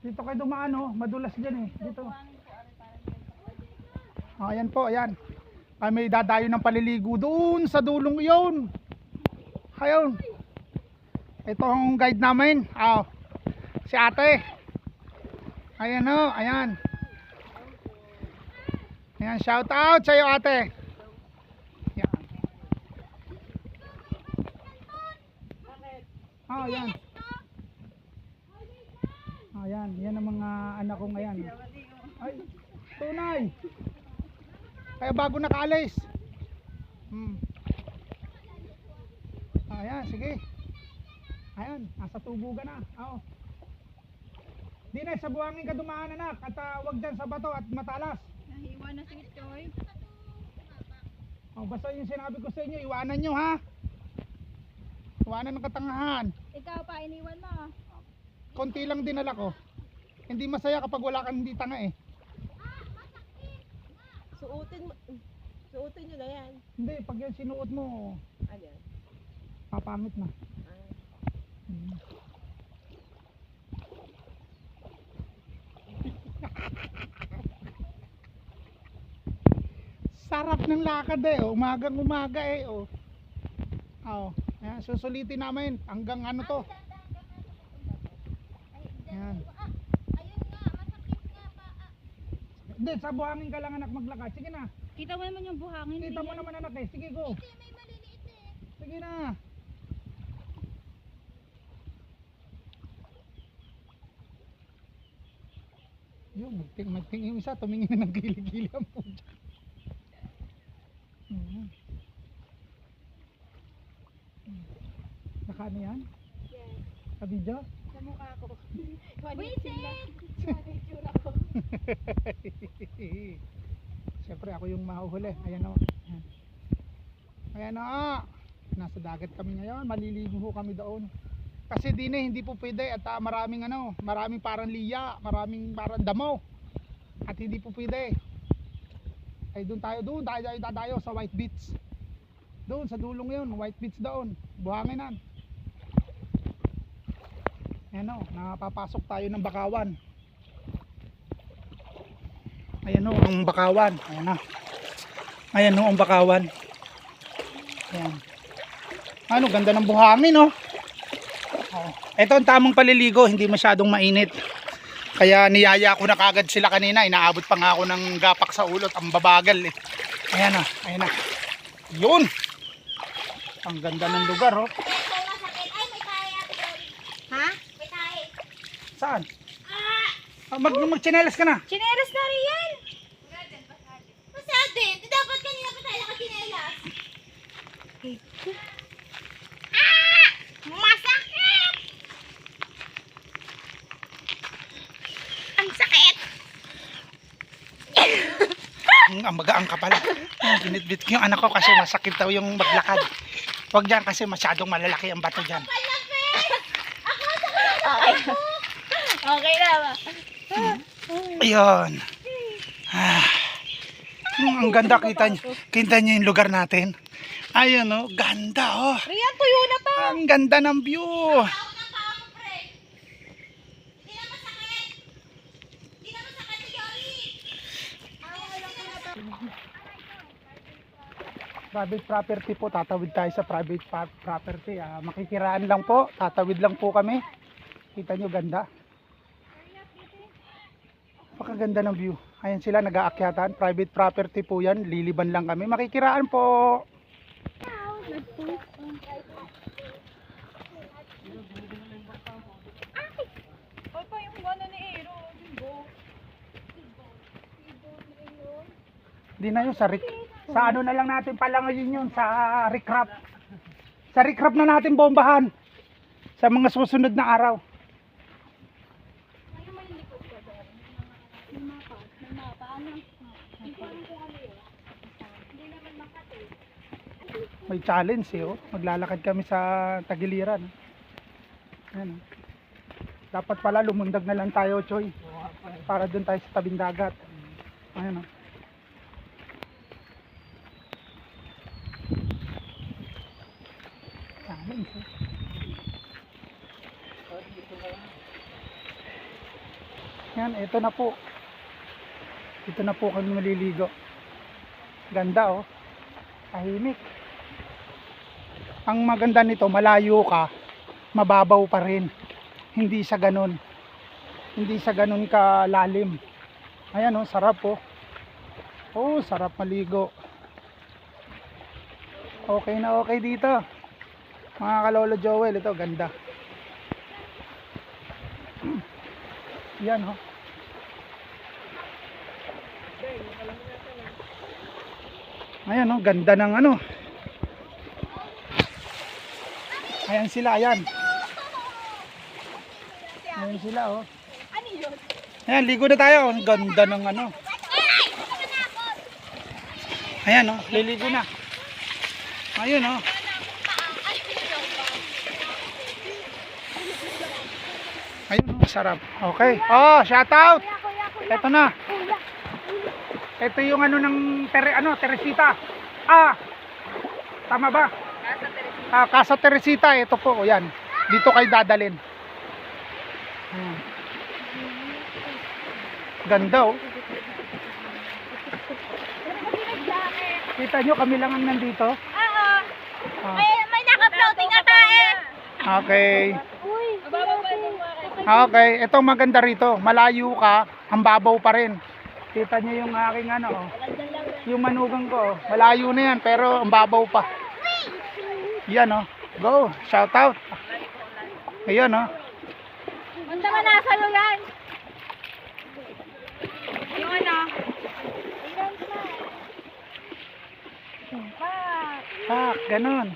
Dito kayo dumaan oh, madulas dyan eh. Dito. Oh, ayan po, ayan. Ay may dadayo ng paliligo doon sa dulong iyon. Ayun. Ito ang guide namin. Ah, si ate. Ayan oh, ayan. Ayan, shout out sa iyo ate. Ayan. Ah, ayan. Ayan, yan ang mga anak kong ayan. Ay, tunay. Kaya bago nakaalis. Hmm. Ayan, sige. Ayan, nasa tubo ka na. Oo. Di na, sa buhangin ka dumaan anak. At ah, wag dyan sa bato at matalas. Nahiwa na si Choy. Oh, basta yung sinabi ko sa inyo, iwanan nyo ha. Iwanan ng katangahan. Ikaw pa, iniwan mo. Konti lang dinala ko. Hindi masaya kapag wala kang hindi tanga eh. Suotin mo. Suotin nyo na yan. Hindi, pag yan sinuot mo, Ano yan? papangit na. Ah. Hmm. Sarap ng lakad eh, oh. umagang umaga eh. Oh. Oh, ayan, susulitin namin hanggang ano to. Ayan. Hindi, sa buhangin ka lang anak maglakad. Sige na. Kita mo naman yung buhangin. Kita mo naman anak eh. Sige go. Sige na. Yun, magting, magting yung isa, tumingin na ng gili-gili ang puta. Mhm. Naka ano yan? Yes. Sa video? Sa mukha ko. Wisit! ko. Siyempre ako yung mahuhuli. Ayan o. Ayan. O. Nasa dagat kami ngayon. Maliligo ho kami doon. Kasi din eh, hindi po pwede at ah, maraming ano, maraming parang liya, maraming parang damo. At hindi po pwede. Ay doon tayo, doon tayo, tayo, tayo sa White Beach. Doon sa dulong yun, White Beach doon. Buhanginan. Ayan o, napapasok tayo ng bakawan. Ayan o, ang bakawan. Ayan na. Ayan o, ang bakawan. Ayan. Ano, ganda ng buhangin o. Oh. Ito ang tamang paliligo, hindi masyadong mainit. Kaya niyaya ko na kagad sila kanina. Inaabot pa nga ako ng gapak sa ulot. Ang babagal eh. Ayan na, ayan na. Yun! Ang ganda ng lugar oh. Saan? Ah, mag magchinelas ka na. Chinelas na rin yan. Masade! Di dapat kanina pa tayo nakachinelas. Masakit! Ang sakit! Ang ang magaang ka pala. Ah, Binitbit ko yung anak ko kasi masakit daw yung maglakad. Huwag dyan kasi masyadong malalaki ang bato dyan. Okay na ba? Ayun. Ah. Ang ganda kita niyo. Kita niyo yung lugar natin. Ayun oh, ganda oh. Riyan, tuyo na to. Ang ganda ng view. Private property po, tatawid tayo sa private property. Ah, makikiraan lang po, tatawid lang po kami. Kita nyo, ganda. Napakaganda ng view. Ayan sila, nag-aakyatan. Private property po yan, liliban lang kami. Makikiraan po. Di na yun, sa Rick. Sa ano na lang natin pala ngayon yun, sa recrap. Sa recrap na natin bombahan. Sa mga susunod na araw. May mapa. May mapa. Ano? Hindi ko alam kung ano yun. Hindi naman makati. May challenge eh, oh. Maglalakad kami sa tagiliran. Ayan. Dapat pala lumundag na lang tayo, Choy. Para doon tayo sa tabing dagat. Ayan oh. Eh. Yan, ito na po. Ito na po kami maliligo. Ganda oh. Tahimik. Ang maganda nito, malayo ka, mababaw pa rin. Hindi sa ganun. Hindi sa ganun kalalim. Ayan oh, sarap oh. Oh, sarap maligo. Okay na okay dito. Mga kalolo Joel, ito ganda. Yan oh. Ayan oh, ganda ng ano. Ayan sila, ayan. Ayan sila oh. Ano yun? Ayan, ligo na tayo. Ganda ng ano. Ayan oh, liligo na. Ayun oh. Ayun oh, sarap. Okay. Oh, shout out. Ito na. Ito yung ano ng tere, ano, Teresita. Ah. Tama ba? Ah, Casa Teresita, ito po, o yan. Dito kayo dadalin. Hmm. Ganda oh. Kita nyo, kami lang ang nandito. Oo. Ah, May, may naka-floating na tayo. okay. Okay, ito maganda rito. Malayo ka, ang babaw pa rin. Kita nyo yung aking ano, oh. yung manugang ko. oh. Malayo na yan, pero ang babaw pa. Yan oh. Go, shout out. Ayan oh. Punta ka nasa yan. Yung ano? Pak. Ah, ganun.